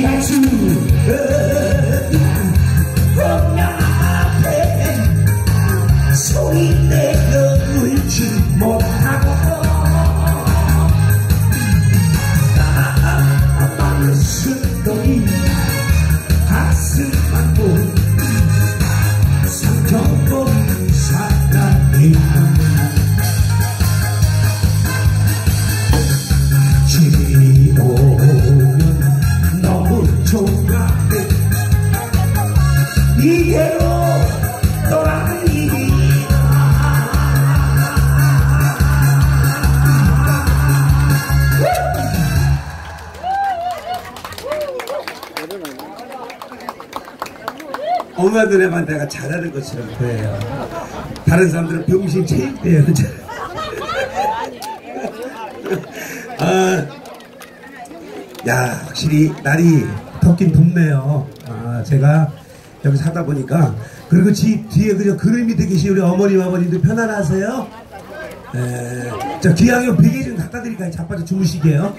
피할 엄마 노래만 내가 잘하는 것처럼 보여요. 다른 사람들은 병신 체육대회는 잘. 아, 야, 확실히 날이 덥긴 덥네요. 아, 제가 여기서 하다 보니까. 그리고 집 뒤에 그저 밑에 계신 우리 어머님, 아버님들 편안하세요? 에, 저 기왕이면 베개 좀 갖다 드릴까요? 자빠져 주무시게요?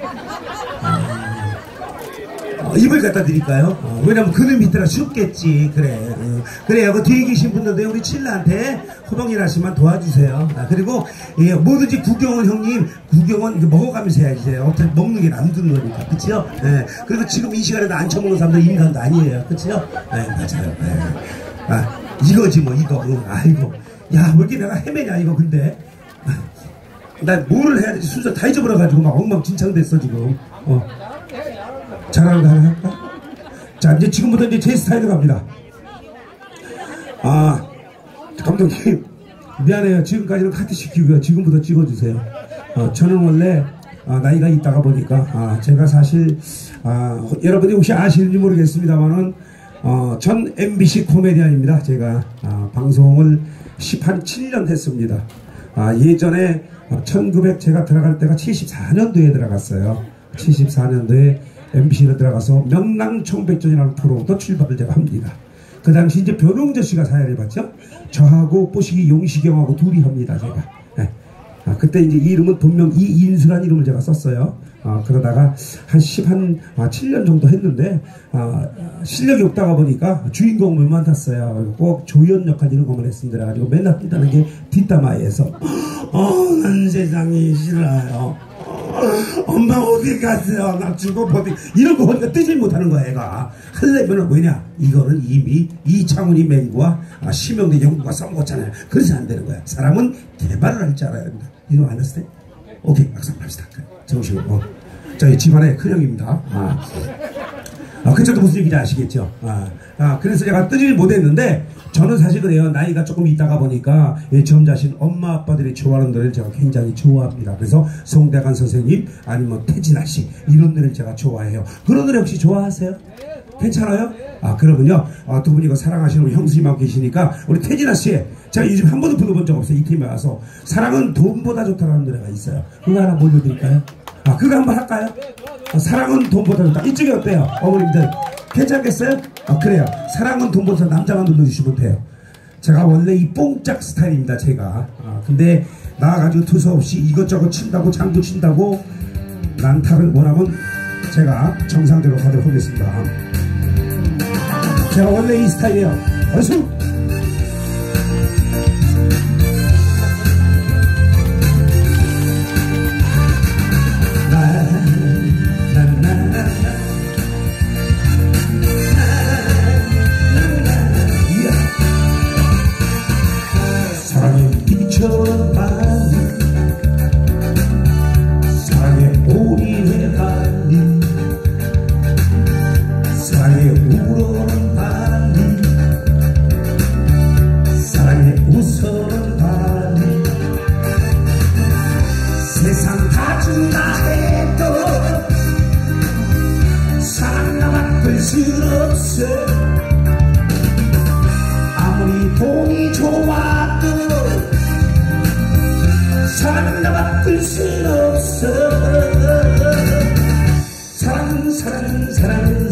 어, 이불 갖다 드릴까요? 어, 왜냐면 그늘 밑이라 춥겠지. 그래. 어, 그래요. 그 뒤에 계신 분들도 우리 칠라한테 호동일하시면 도와주세요. 아, 그리고 예, 뭐든지 구경은 형님 구경은 먹어가면서 해야지. 어떻게 먹는 게 남는 거니까. 그치요? 예. 그리고 지금 이 시간에도 안 처먹는 사람들 인간도 아니에요. 그치요? 예, 맞아요. 예. 아, 이거지 뭐 이거. 응, 아이고. 야, 왜 이렇게 내가 헤매냐 이거 근데. 난 뭐를 해야 되지 순서 다 잊어버려가지고 막 엉망진창됐어 지금. 어. 잘하는 거 하나 할까? 자, 이제 지금부터 이제 제 스타일로 갑니다. 아, 감독님, 미안해요. 지금까지는 카트 시키고요. 지금부터 찍어주세요. 어, 저는 원래, 아, 나이가 있다가 보니까, 아, 제가 사실, 아, 여러분이 혹시 아시는지 모르겠습니다만은, 어, 전 MBC 코미디언입니다. 제가, 아, 방송을 10한 7년 했습니다. 아, 예전에, 1900 제가 들어갈 때가 74년도에 들어갔어요. 74년도에 MBC로 들어가서 명랑청백전이라는 프로부터 출발을 제가 합니다. 그 당시 이제 변홍재 씨가 사회를 봤죠. 저하고 뽀식이 용시경하고 둘이 합니다. 제가. 네. 아, 그때 이제 이 이름은 분명 이인수라는 이름을 제가 썼어요. 아, 그러다가 한 10, 한 아, 7년 정도 했는데 아, 실력이 없다가 보니까 주인공을 맡았어요. 꼭 조연 역할 이런 것만 했습니다. 그래가지고 맨날 뛰다는 게 뒷담화에서 어, 난 세상이 싫어요. 엄마 어디 갔어요? 나 죽어버리 이런 거 보니까 뜨지 못하는 거야 애가. 하려면은 뭐냐? 이거는 이미 이창훈이 맹구와 아, 심영대 연구가 써먹었잖아요. 그래서 안 되는 거야. 사람은 개발을 할 줄 알아야 된다. 이거 안 했을 때? 오케이 한번 합시다. 정우시고 어. 저희 집안의 큰형입니다. 아. 아, 그쪽도 무슨 얘기인지 아시겠죠? 아, 아, 그래서 제가 뜨지를 못했는데, 저는 사실 그래요. 나이가 조금 있다가 보니까, 예, 저 자신 엄마, 아빠들이 좋아하는 노래를 제가 굉장히 좋아합니다. 그래서 송대관 선생님, 아니면 태진아 씨, 이런 노래를 제가 좋아해요. 그런 노래 혹시 좋아하세요? 괜찮아요? 아, 그러면요. 아, 두 분이 이거 사랑하시는 우리 형수님하고 계시니까, 우리 태진아 씨, 제가 요즘 한 번도 불러본 적 없어요. 이 팀에 와서. 사랑은 돈보다 좋다라는 노래가 있어요. 그거 하나 보여드릴까요? 아, 그거 한번 할까요? 아, 사랑은 돈보다 좋다. 이쪽이 어때요? 어머님들. 괜찮겠어요? 아, 그래요. 사랑은 돈보다 남자만 눌러주시면 돼요. 제가 원래 이 뽕짝 스타일입니다, 제가. 아, 근데 나와가지고 투서없이 이것저것 친다고, 장구 친다고, 난타를 원하면 제가 정상대로 가도록 하겠습니다. 제가 원래 이 스타일이에요. 얼쑤! presence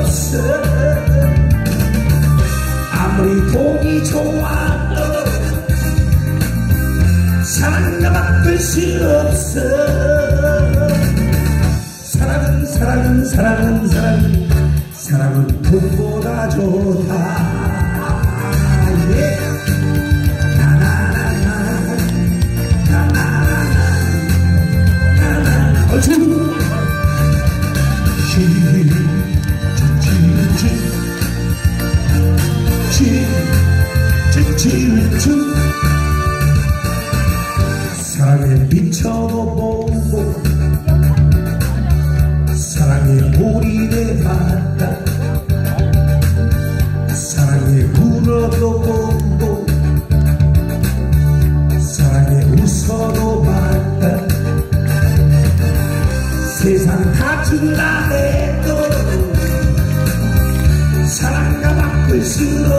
없어. 아무리 돈이 좋아도 사랑과 바꿀 수 없어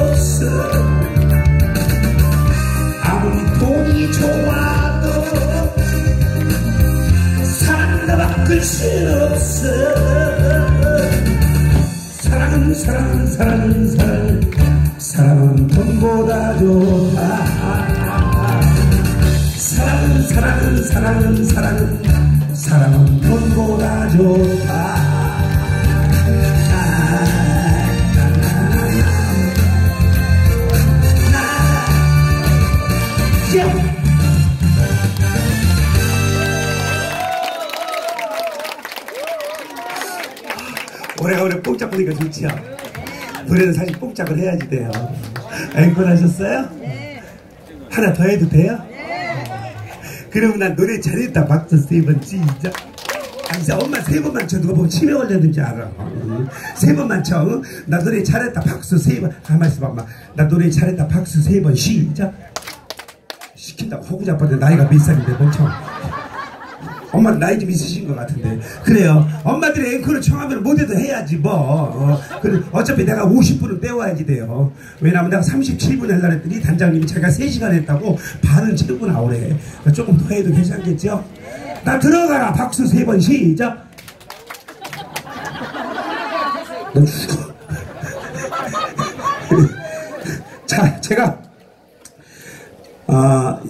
없어 아무리 돈이 좋아도 사랑과 바꿀 수 없어 사랑은 사랑은 사랑은 사랑은 사랑은 돈보다 좋다 사랑은 사랑은 사랑은 사랑은 사랑은 돈 보다 좋다 오래오래 뽕짝 보니까 좋지요. 노래는 사실 뽕짝을 해야지 돼요. 앵콜 하셨어요? 하나 더 해도 돼요? 그러면 난 노래 잘했다 박수 세번 시작. 진짜 엄마 세 번만 쳐 누가 보고 치매 걸렸는지 알아. 응. 세 번만 쳐. 응? 나 노래 잘했다 박수 세 번. 가만 있어봐 엄마. 나 노래 잘했다 박수 세 번 시작. 시킨다고 허구지 아빠한테 나이가 몇 살인데 멍청. 엄마 나이 좀 있으신 것 같은데 그래요 엄마들이 앵커를 청하면 못해도 해야지 뭐 어, 그래, 어차피 내가 50분은 빼와야지 돼요 왜냐면 내가 37분 할라 했더니 단장님이 자기가 3시간 했다고 반은 채우고 나오래 조금 더 해도 괜찮겠죠 나 들어가라 박수 세 번 시작 너 죽어 자 제가 아,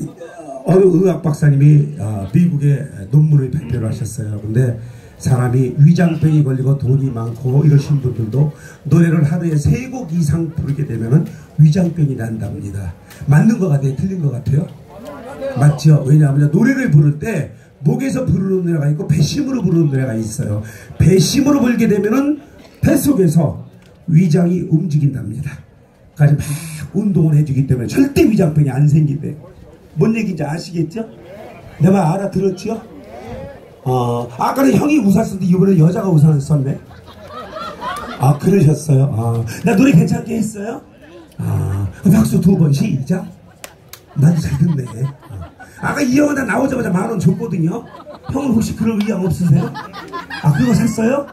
어느 의학 박사님이 어, 미국에 논문을 발표를 하셨어요. 근데 사람이 위장병이 걸리고 돈이 많고 이러신 분들도 노래를 하루에 세 곡 이상 부르게 되면은 위장병이 난답니다. 맞는 것 같아요? 틀린 것 같아요? 맞죠? 왜냐하면 노래를 부를 때 목에서 부르는 노래가 있고 배심으로 부르는 노래가 있어요. 배심으로 불게 되면은 뱃속에서 위장이 움직인답니다. 그래서 막 운동을 해주기 때문에 절대 위장병이 안 생긴대. 뭔 얘기인지 아시겠죠? 내 말 알아들었죠? 어, 아까는 형이 웃었는데 이번에 여자가 웃었네. 아, 그러셨어요? 아, 나 노래 괜찮게 했어요? 아, 박수 두 번 시작. 나도 잘 듣네. 아, 아까 이 영화 나 나오자마자 만 원 줬거든요. 형은 혹시 그럴 의향 없으세요? 아, 그거 샀어요?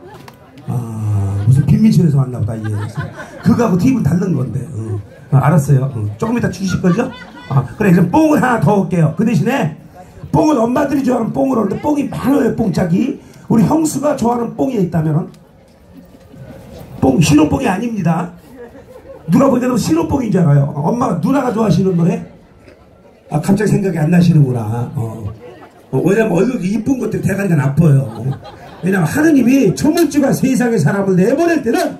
아, 무슨 빈민촌에서 왔나 보다, 이 그거하고 팁은 다른 건데. 어. 아, 알았어요. 어. 조금 이따 주실 거죠? 아, 그래, 그럼 뽕을 하나 더 올게요. 그 대신에 뽕은 엄마들이 좋아하는 뽕을 오는데 뽕이 많아요, 뽕짝이. 우리 형수가 좋아하는 뽕이 있다면은 뽕, 신혼뽕이 아닙니다. 누가 보기에는 신혼뽕인 줄 알아요. 엄마가, 누나가 좋아하시는 노래? 아, 갑자기 생각이 안 나시는구나. 어. 어, 왜냐면 얼굴이 이쁜 것들 대가리가 나빠요. 어. 왜냐면 하느님이 조물주가 세상의 사람을 내보낼 때는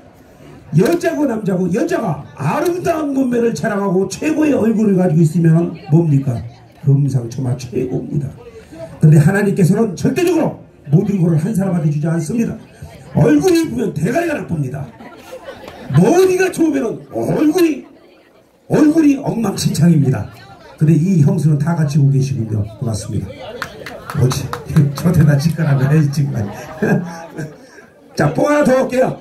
여자고 남자고 여자가 아름다운 몸매를 자랑하고 최고의 얼굴을 가지고 있으면 뭡니까? 금상첨화 최고입니다. 근데 하나님께서는 절대적으로 모든 것을 한 사람한테 주지 않습니다. 얼굴이 이쁘면 대가리가 나쁩니다. 머리가 좋으면 얼굴이 얼굴이 엉망진창입니다. 근데 이 형수는 다 같이 오고 계시군요. 고맙습니다. 뭐지? 저대다 직관하면 해야지 직관. 자, 뽕 하나 더 올게요.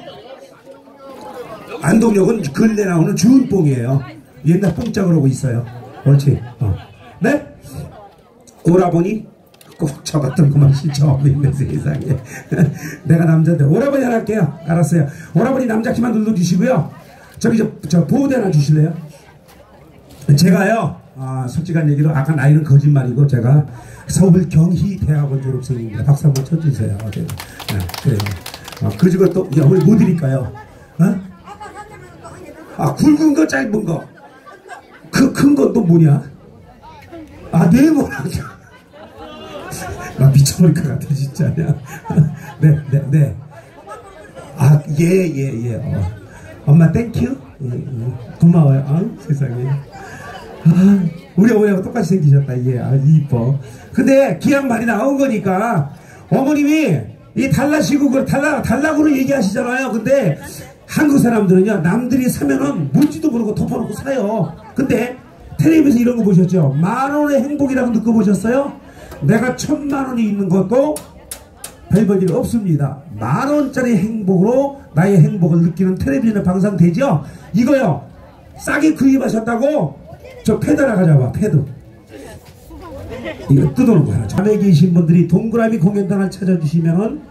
안동역은 근래 나오는 주은 뽕이에요. 옛날 뽕짝을 하고 있어요. 그렇지. 어. 네? 오라버니 꼭 잡았던 그만 신청하고 있네 세상에. 내가 남자인데 오라버니 하나 할게요. 알았어요. 오라버니 남자 키만 눌러주시고요. 저기 저, 저 보호대 하나 주실래요? 제가요. 아, 솔직한 얘기로 아까 나이는 거짓말이고 제가 서울 경희 대학원 졸업생입니다. 박수 한번 쳐주세요. 네, 네, 그래요. 아, 그지고 또, 야, 우리 뭐 드릴까요? 어? 아, 굵은 거, 짧은 거. 그 큰 건 또 뭐냐? 아, 네모나게. 나 미쳐버릴 것 같아, 진짜. 네, 네, 네. 아, 예, 예, 예. 어. 엄마, 땡큐. 예, 예. 고마워요. 아, 세상에. 아, 우리 어머니하고 똑같이 생기셨다. 예, 아, 이뻐. 근데 기왕 말이 나온 거니까 어머님이 이 달라시국을 달라 달라고로 얘기하시잖아요. 근데 한국 사람들은요 남들이 사면은 뭔지도 모르고 덮어놓고 사요. 근데 텔레비에서 이런 거 보셨죠? 만 원의 행복이라고 느껴보셨어요? 내가 천만 원이 있는 것도 별볼 일 없습니다. 만 원짜리 행복으로 나의 행복을 느끼는 텔레비전에 방송되죠? 이거요 싸게 구입하셨다고 저 패드나 가져와 패드. 이거 뜯어놓은 거야. 잠에 계신 분들이 동그라미 공연단을 찾아주시면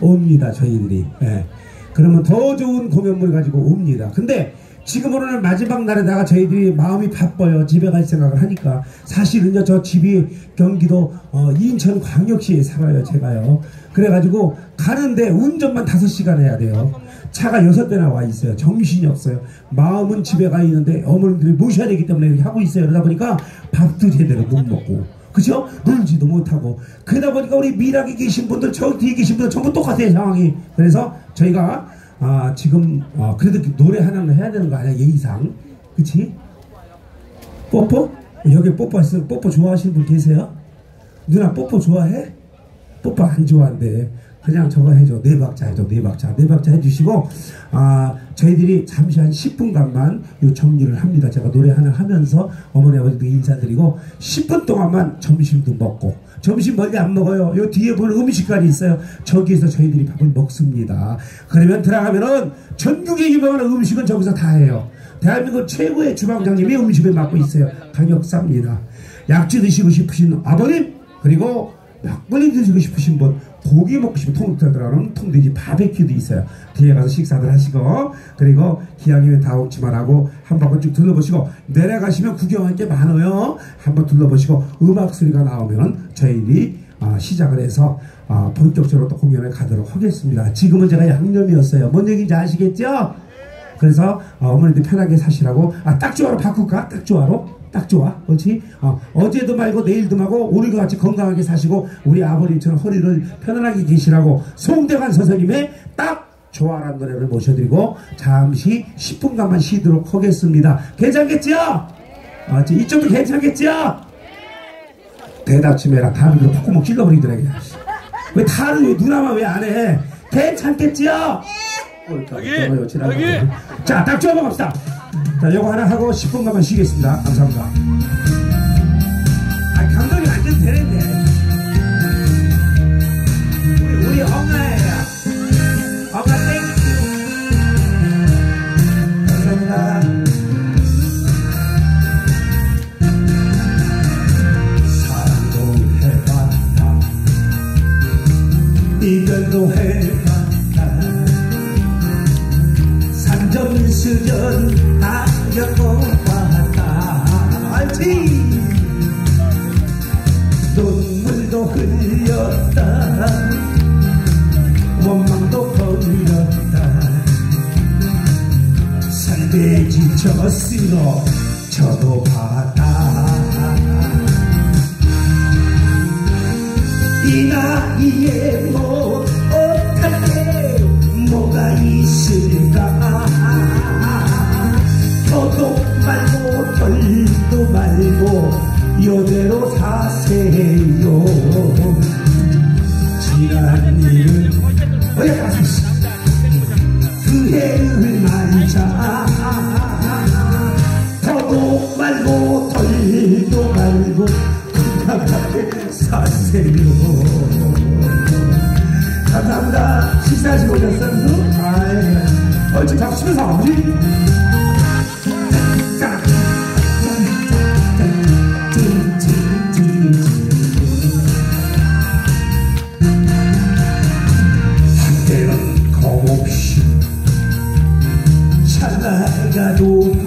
옵니다. 저희들이. 예. 그러면 더 좋은 공연물 가지고 옵니다. 근데 지금 오늘 마지막 날에다가 저희들이 마음이 바빠요. 집에 갈 생각을 하니까. 사실은요, 저 집이 경기도 어, 인천 광역시에 살아요, 제가요. 그래가지고 가는데 운전만 5시간 해야 돼요. 차가 여섯 대나 와 있어요. 정신이 없어요. 마음은 집에 가 있는데 어머님들이 모셔야 되기 때문에 하고 있어요. 그러다 보니까 밥도 제대로 못 먹고. 그죠? 놀지도 못하고. 그러다 보니까 우리 미락에 계신 분들, 저 뒤에 계신 분들 전부 똑같아요, 상황이. 그래서 저희가, 아, 지금, 아, 그래도 노래 하나는 해야 되는 거 아니야, 예의상. 그치? 뽀뽀? 여기 뽀뽀. 뽀뽀 좋아하시는 분 계세요? 누나 뽀뽀 좋아해? 뽀뽀 안 좋아한대. 그냥 저거 해줘. 네 박자 해줘. 네 박자. 네 박자 해주시고, 아, 저희들이 잠시 한 10분간만 요 정리를 합니다. 제가 노래 하나 하면서 어머니 아버지도 인사드리고, 10분 동안만 점심도 먹고, 점심 멀리 안 먹어요. 요 뒤에 보는 음식관이 있어요. 저기에서 저희들이 밥을 먹습니다. 그러면 들어가면은 전국에 유명한 음식은 저기서 다 해요. 대한민국 최고의 주방장님이 음식을 맡고 있어요. 쌉니다. 약주 드시고 싶으신 아버님, 그리고 막걸리 드시고 싶으신 분, 고기 먹고 싶은 통닭 들어가는 통돼지 바베큐도 있어요. 뒤에 가서 식사들 하시고 그리고 기왕이면 다 오지만 하고 한 바퀴 쭉 둘러보시고 내려가시면 구경할 게 많아요. 한번 둘러보시고 음악 소리가 나오면 저희들이 아, 시작을 해서 아, 본격적으로 또 공연을 가도록 하겠습니다. 지금은 제가 양념이었어요. 뭔 얘기인지 아시겠죠? 그래서 어, 머니들 편하게 사시라고 아 딱좋아로 바꿀까? 딱좋아로? 딱 좋아. 그렇지? 어, 어제도 말고 내일도 말고 오늘과 같이 건강하게 사시고 우리 아버님처럼 허리를 편안하게 계시라고 송대관 선생님의 딱 좋아라는 노래를 모셔드리고 잠시 10분간만 쉬도록 하겠습니다. 괜찮겠죠? 아, 이쪽도 괜찮겠죠? 대답 좀 해라. 다음에 그 콧구멍 찔러버리더라 그냥. 왜 다른 왜 누나만 왜 안 해? 괜찮겠죠? 여기! 여기! 자, 딱 좋아 먹읍시다. 자, 요거 하나 하고 10분간만 쉬겠습니다. 감사합니다. 아, 감독이 완전 되는데. 우리, 우리 엉아예요. 엉아 땡큐. 감사합니다. 이별도 해봤 수전 다 겪어봤다. 알지 눈물도 흘렸다. 원망도 쓰러 저도 봤 말고 덜도 말고 이대로 사세요. 지난 일은 후회를 만자. 더도 말고 덜도 말고 건강하게 사세요. 감사합니다. 식사하시고 오셨어요? 아이 얼른 박수 치면서 아버지 한때는 겁없이 찰나가도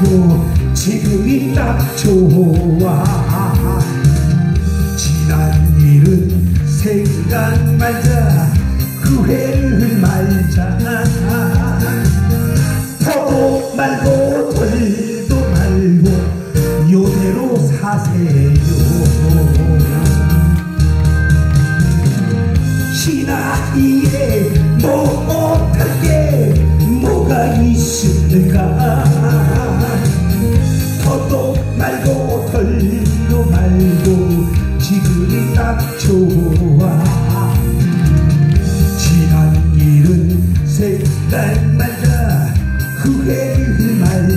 말고 지금이 딱 좋아. 지난 일은 생각 말자. 후회를 말자. 더도 말고 덜도 말고 요대로 사세요. 시나이에 못할 게 뭐가 있을까 생각 말자 후회를 말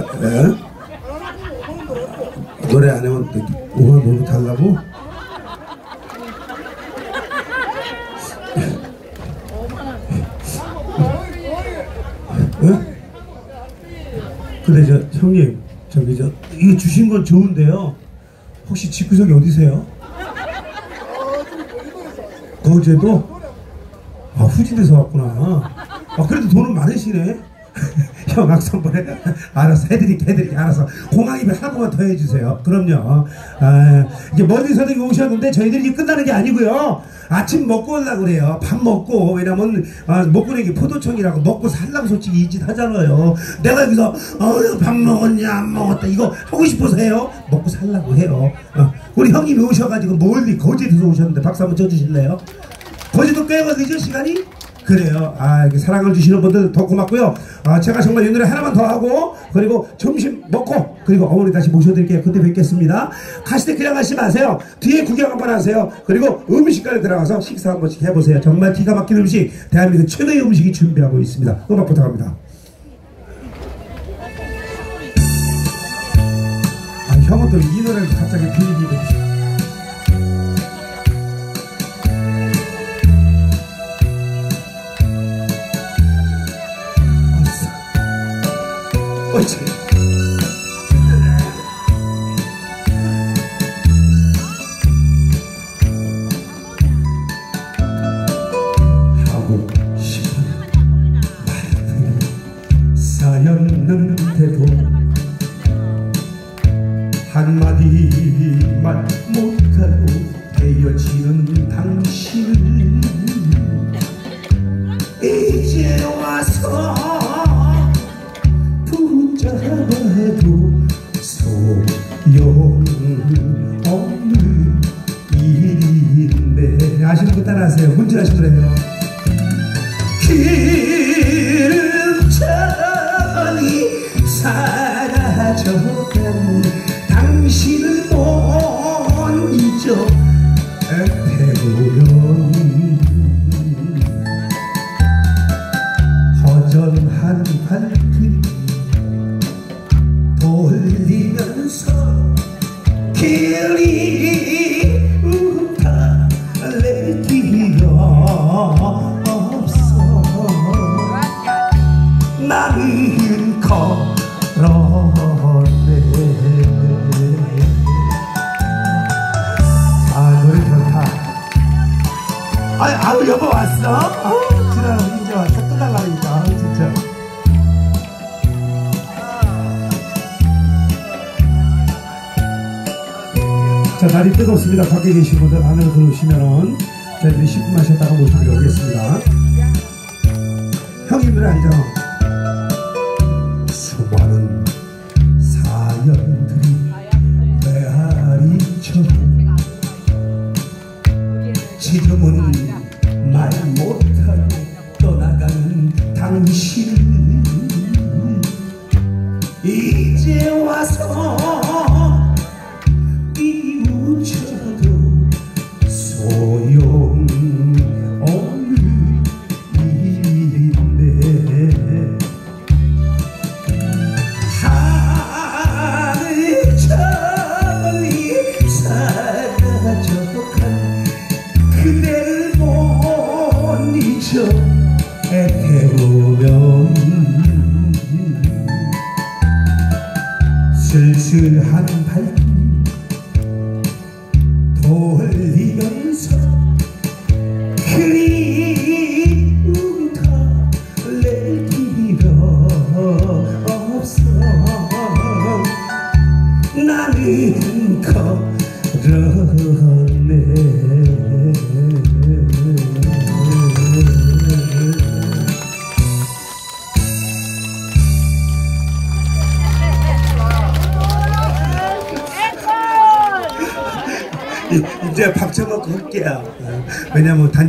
에? 노래 안 하면 오늘 너무 달라고? 에? 근데 저 형님 저기 저 이거 주신 건 좋은데요 혹시 집구석이 어디세요? 거제도? 아 후진에서 왔구나 아 그래도 돈은 많으시네 한번 해 알았어 해드릴게 해드릴게 알았어 공항 입에 하나만 더 해주세요. 그럼요. 아, 이제 멀리서도 오셨는데 저희들이 끝나는 게 아니고요. 아침 먹고 오려고 그래요. 밥 먹고 왜냐면 아, 먹고 내기 포도청이라고 먹고 살라고 솔직히 이 짓 하잖아요. 내가 여기서 어, 밥 먹었냐 안 먹었다 이거 하고 싶어서 해요? 먹고 살라고 해요. 어, 우리 형님이 오셔가지고 멀리 거제도에서 오셨는데 박수 한번 쳐주실래요? 거제도 꽤 걸리죠 시간이? 그래요. 아, 이렇게 사랑을 주시는 분들 더 고맙고요. 아, 제가 정말 이 노래 하나만 더 하고, 그리고 점심 먹고, 그리고 어머니 다시 모셔드릴게요. 그때 뵙겠습니다. 가실 때 그냥 가시 마세요. 뒤에 구경 한번 하세요. 그리고 음식까지 들어가서 식사 한 번씩 해보세요. 정말 기가 막힌 음식, 대한민국 최고의 음식이 준비하고 있습니다. 음악 부탁합니다. 아, 형은 또 이 노래를 갑자기 들리기 소용없는 일인데 아시는 분 따라하세요. 문제하신 노래요 길 아, 좋다. 아, 뭐 아, 아 자 날이 뜨겁습니다. 밖에 계신 분들 안에 들어오시면은 저희들이 10분 마셨다가 모시도록 하겠습니다. 형님들 안정. 돌리면서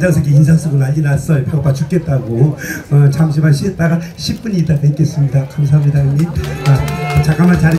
앉아서 인상 쓰고 난리 났어요. 배고파 죽겠다고. 어, 잠시만 쉬었다가 10분 있다 뵙겠습니다. 감사합니다, 형님. 아, 잠깐만 자리.